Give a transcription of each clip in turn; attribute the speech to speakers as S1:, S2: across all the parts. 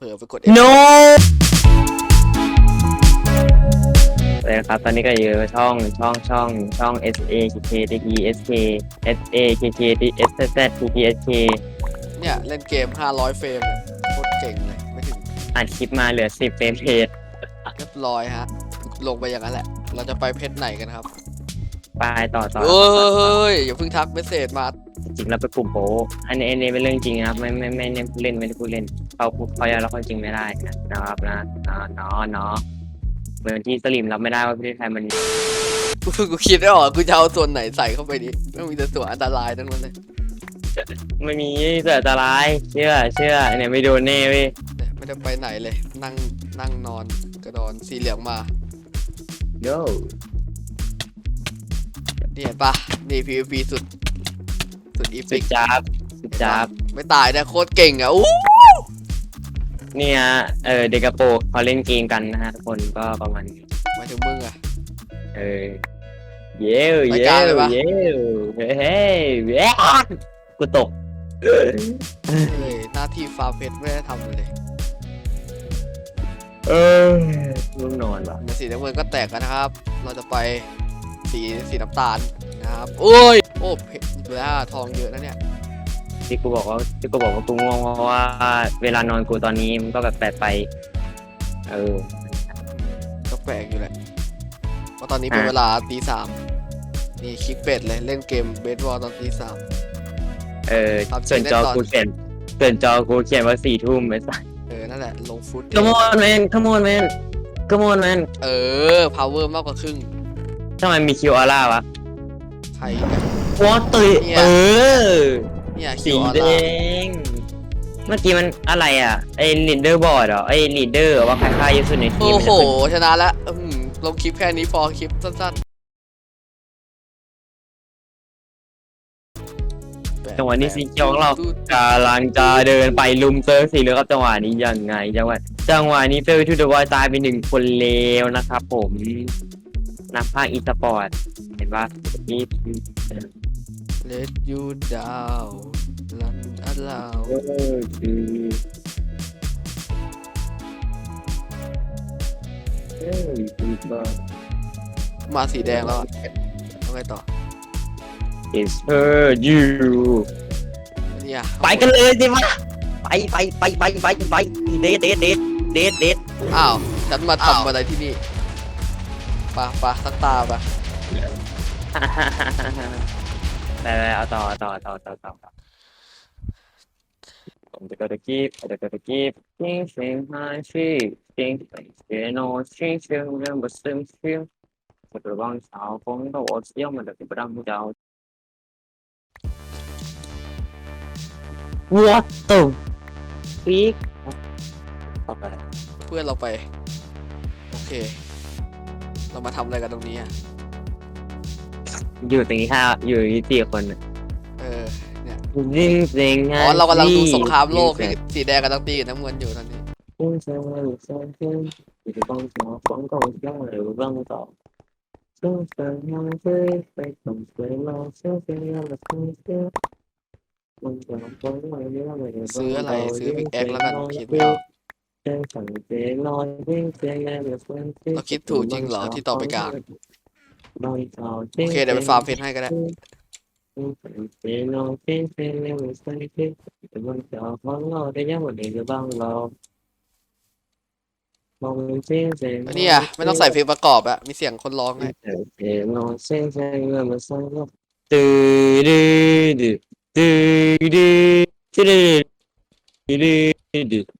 S1: ผื่อไปกด
S2: no เลยนะครับ ตอนนี้ก็อยู่ช่องช่องช่องช่อง S A K T D E S K S A K T D S Z T T K S K
S1: เนี่ย เล่นเกม 500 เฟรมเลยโคตรเก่งเลย ไม่ถึง
S2: อ่านคลิปมาเหลือ 10เฟรมเพจ
S1: เรียบร้อยฮะ ลงไปอย่างนั้นแหละ เราจะไปเพจไหนกันครับ
S2: ปต่อต่อ
S1: เอ้ยอย่าเพิ่งทักเมสเซจมา
S2: จริงแล้วไปกลุ่มโปอันนี้อันนี้เป็นเรื่องจริงครับ ไม่ไม่ไม่เล่นไม่ได้พูดเล่นเขาเขายามรับความจริงไม่ได้นะครับนะเนาะเนาะเหมือนที่สลิมรับไม่ได้ว่าพี่เทศไยมัน
S1: กูคิดไม่ออกกูจะเอาส่วนไหนใส่เข้าไปดิไม่มีแต่ส่วนอันตรายทั้งนั้นเลย
S2: ไม่มีเสี่อันตรายเชื่อเชื่อเนี่ยไม่โดนแน่เนี่
S1: ยไม่ได้ไปไหนเลย นั่งนั่งนอนกระดอนสีเหลืองมา
S2: โย
S1: นี่เห็นปะนี่ PVP สุด สุดอี
S2: สุ
S1: พิก
S2: จ้าบสุดจ้าบ
S1: ไม่ตายนะโคตรเก่งอะอู้
S2: เนี่ยเออเดกาโปเขาเล่นเกมกันนะฮะทุกคนก็ประมาณ
S1: มาถึงมึงอะ
S2: เออเย้
S1: ย
S2: เย้
S1: เย
S2: เเฮ้ยเย้วกูตก
S1: เฮ้ยหน้าที่ฟาเฟชไม่ได้ทำเลย
S2: เออง่วงนอนว่ะ
S1: เดี๋ยวสีน้ำเงินก็แตกกันนะครับ เราจะไป สีสีน้ำตาลนะครับโอ้ยโอ้เพชรแล้วทองเยอะนะเนี่ย
S2: ที่กูบอกว่าที่กูบอกว่ากูง่วงเพราะว่าเวลานอนกูตอนนี้มันก็แบบแปลกไป เออ
S1: ก็แปลกอยู่แหละเพราะตอนนี้เป็นเวลาตีสามนี่คลิกเป็ดเลยเล่นเกมเบสบอลตอนตีสาม
S2: เออส่วนจอกูเขียนส่วนจอกูเขียนว่าสี่ทุ่มไม่ใช่
S1: เออนั่นแหละลงฟุต
S2: กระมยแมนกระมยแมนกระมยแมน
S1: เออพาวเวอร์มากกว่าครึ่ง
S2: ทำไมมีคิวอาร่าวะ
S1: ใคร
S2: วอต
S1: เตอร์
S2: เออ
S1: เนี่ย
S2: สีแด
S1: ง
S2: เมื่อกี้มันอะไรอะไอ้ลีดเดอร์บอร์ดเหรอไอ้ลีดเดอร์ว่าใครฆ่ายอะสุดในทีม
S1: โอ้โห ชนะละลงคลิปแค่นี้พอคลิปสั้นๆ
S2: จังหวะนี้สีเขียของเรากำลังจะเดินไปลุมเซอร์สีเหลือครับจังหวะนี้ยังไงจังหวะจังหวะนี้เฟลทูเดอะวอยตายไปหนึ่งคนเลวนะครับผม นักภาคอีสปอร์ต เห็นว่านี่
S1: Let you down ลั
S2: นอัลลาว
S1: มาสีแดงแล้วอะไงต่อ
S2: is her you ไปกันเลยดิวะไปไปไปไปไปไปเดทเดทเดทเดทเดท
S1: อ้าว ฉันมาทำอะไรที่นี่ ปะปะสักตาปะ
S2: ไปไปเอาต่อต่อต่อต่อต่อต่อผมจะกระกีบจะกระกีบจิงสิงหายชีจิงเสียโนชิงเชีงเรื่องบัดซึมเชียงกดระวังสาวคงต้องอดเสี้ยวมันจะเป็นประดังเจ้า What the freak ไป
S1: เพื่อนเราไป โอเค เรามาทำอะไรกันตรงนี้อะ
S2: อยู่ตรงนี้ค่ะอยู่ที่สี่คน
S1: เออเนี่
S2: ยจริงจริง
S1: อ๋อ เรากำลังดูสงครามโลกที่สีแดงกำลังตีกับน้ำเงินอยู่ตอนนี้
S2: พุ่งเซผู้เซลล์ขึ้นอยต้องสองบ้องกองย่องหรือบ้องสองสู้เยังเคยไปส่งเซลราเซลล์เซเราสู้เซลล์บ้องสองบ้องอะไรเนี่ยอะไรเนี่ยบ้ง
S1: ซื้ออะไรซื้อ Big Axe แล้วกันคิดไม่ออก
S2: เรา
S1: คิดถูกจริงเหรอที่ต่อไปกลาง
S2: โอ
S1: เคเดี๋ยวไปฟาร์มเพชรให้ก็ได้
S2: เนี่ยไม่
S1: ต้องใส่เพลงประกอบอะมีเสียงคนร้อง
S2: เลยงินมันสตื่นดิดิดิดิดตืด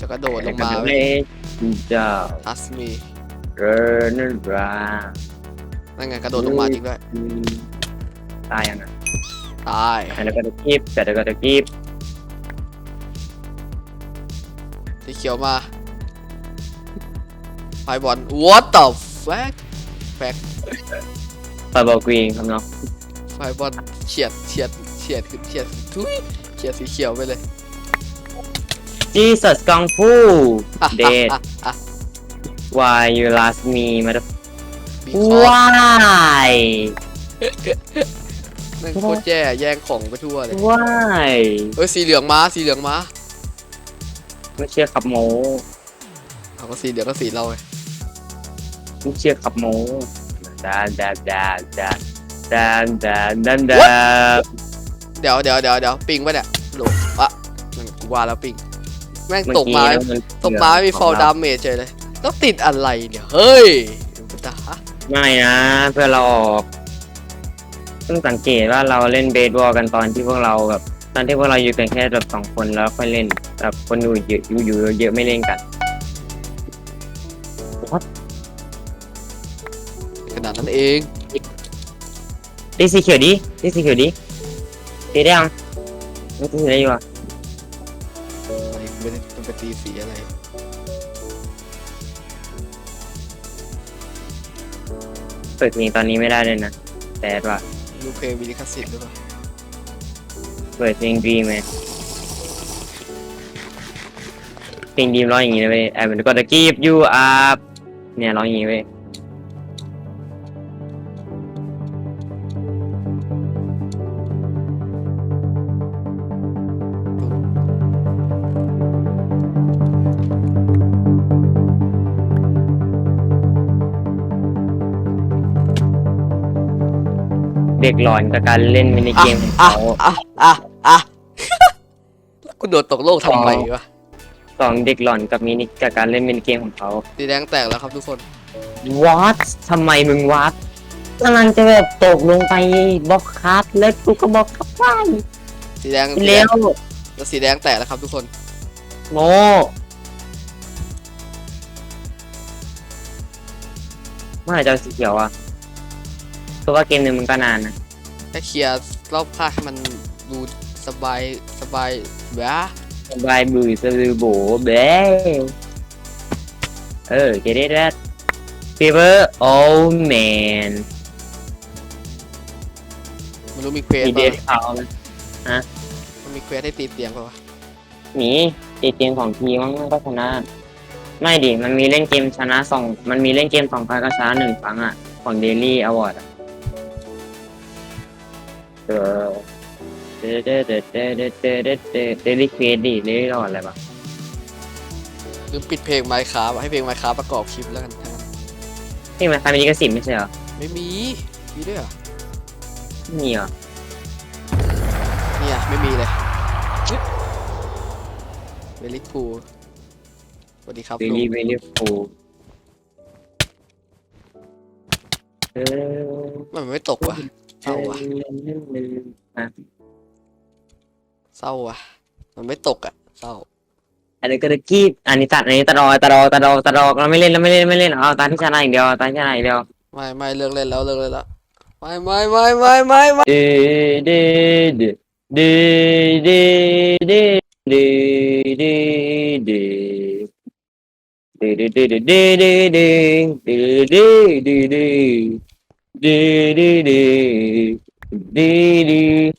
S1: จะกระโดดลงมา
S2: เว้จ้า
S1: ทัสมี
S2: เรอนั่นรา
S1: นั่นไงกระโดดลงมาจริงด้วย
S2: ตายอะนะ
S1: ตาย
S2: แล้วก็ตะกีบแต่แล้วก็ตะกีบ
S1: สีเขียวมาไฟบอล what the fuck fuck
S2: ไฟบอลกรีนครับน้อง
S1: ไฟบอลเฉียดเฉียดเฉียดขึ้เฉียดทุยเฉียดสีเขียวไปเลย
S2: Jesus
S1: Kung Fu
S2: Dead Why you last me มาด Why
S1: นั่งโคตรแย่แย่งของไปทั่วเลย
S2: Why
S1: เฮ้ยสีเหลืองมาสีเหลืองมา
S2: ไม่เชื่อขับโม
S1: เอาก็สีเหลืองก็สีเราไง
S2: ไม่เชื่อขับโมดาดาดาดาดาดาดาดา
S1: เดี๋ยวเดี๋ยวเดี๋ยวเดี๋ยวปิงไปะเนี่ยโหลว่นว่าแล้วปิง แม่งตกไม้ตกไม้มีฟอลดามเมจเลยต้องติดอะไรเนี่ย เฮ้ย
S2: ไม่นะเพื่อเราออกต้องสังเกตว่าเราเล่นเบสบอลกันตอนที่พวกเราแบบตอนที่พวกเราอยู่กันแค่แบบสองคนแล้วค่อยเล่นแบบคนอยู่เยอะอยู่เยอะไม่เล่นกัน
S1: ขนาดนั้นเอง
S2: ตีสีเขียวดีตีสีเขียวดิตีได้ยังไม่ตีได้อยู่อะ
S1: เปิได้ต้อตีสีอะไร
S2: เปิดมีตอนนี้ไม่ได้เลยนะแต่ว่า
S1: ลูกเพลงมีลิขสิทธิ์หรือเปล่า
S2: เปิดเพลงดีไหมเพลงดีร้องอย่างนี้เลยไอ้เมันก็จะกีบยูอัพเนี่ยร้องอย่างนี้เว้ย เด็กหลอนกับการเล่นมินิเกมของ
S1: อะ
S2: เขา
S1: อะอะอะแล้วกูโดดตกโลกทำไมวะ
S2: สองเด็กหลอนกับมินิกับการเล่นมินิเกมของเขา
S1: ตีแดงแตกแล้วครับทุกคน
S2: วัดทำไมมึงวัดกำลังจะแบบตกลงไปบล็อกคัสแล้วกูก็บล็อกคัสไป
S1: สีแดง
S2: เร็ว
S1: แล้วสีแดงแตกแล้วครับทุกคน
S2: โมเมื่อไหร่จะสีเขียวอะ พราะว่าเกมหนึ่งมันก็นานนะ
S1: ถ้าเคลียร์รอบภาคให้มันดูสบายสบายแบวะ
S2: สบายบือสบือโบเบลเออเกเรดฟีเวอร์โอ้แม
S1: นมันรู้มีเควส
S2: มีเด
S1: ทป่า
S2: ไหมฮะ
S1: มันมีเควสให้ตีเตียงป่ะวะ
S2: หนีตีเตียงของทีมมันก็ชนะ ไม่ดิ มันมีเล่นเกมชนะสอง มันมีเล่นเกมสองครั้งก็ชนะหนึ่งครั้งอะ ของเดลี่อวอร์ดอะ เดอเดเดเดเดเดเดเดเดเดลิเควสดิเดลิรอดอะไรปะ
S1: ลืมปิดเพลงไมค์ครับให้เพลงไมค์ครับประกอบคลิปแล้วกันเรับนี่
S2: มันทำเป็นลิขสิทธิ์ไม่ใช่เหรอ
S1: ไม่มีมีด้วยเหรอ
S2: ไม่มีเหรอ
S1: เนี่ยไม่มีเลยเวลิพูสวัสดีครับ
S2: เด
S1: ลุ
S2: ลิเวลิฟู
S1: มันไม่ตกว่ะ เศร้าอะเศร้าว่ะ มันไม่ตกอะ เศร้า
S2: อันนี้ก็ตะกี้อันนี้ตัดอันนี้ตะรอตะรอตะรอตะรอเราไม่เล่นเราไม่เล่นไม่เล่นเอาตาที่ชนะอย่างเดียวตาที่ชนะอย่างเดียว
S1: ไม่ไม่เลิกเล่นแล้วเลิกเล่นแล้วไม่ไม่ไม่ไม่ไม่ไม่
S2: เดเดเดเดเดเดเดเดเดเดเดเดเดเดเดเดเดเด Dee dee dee. Dee dee.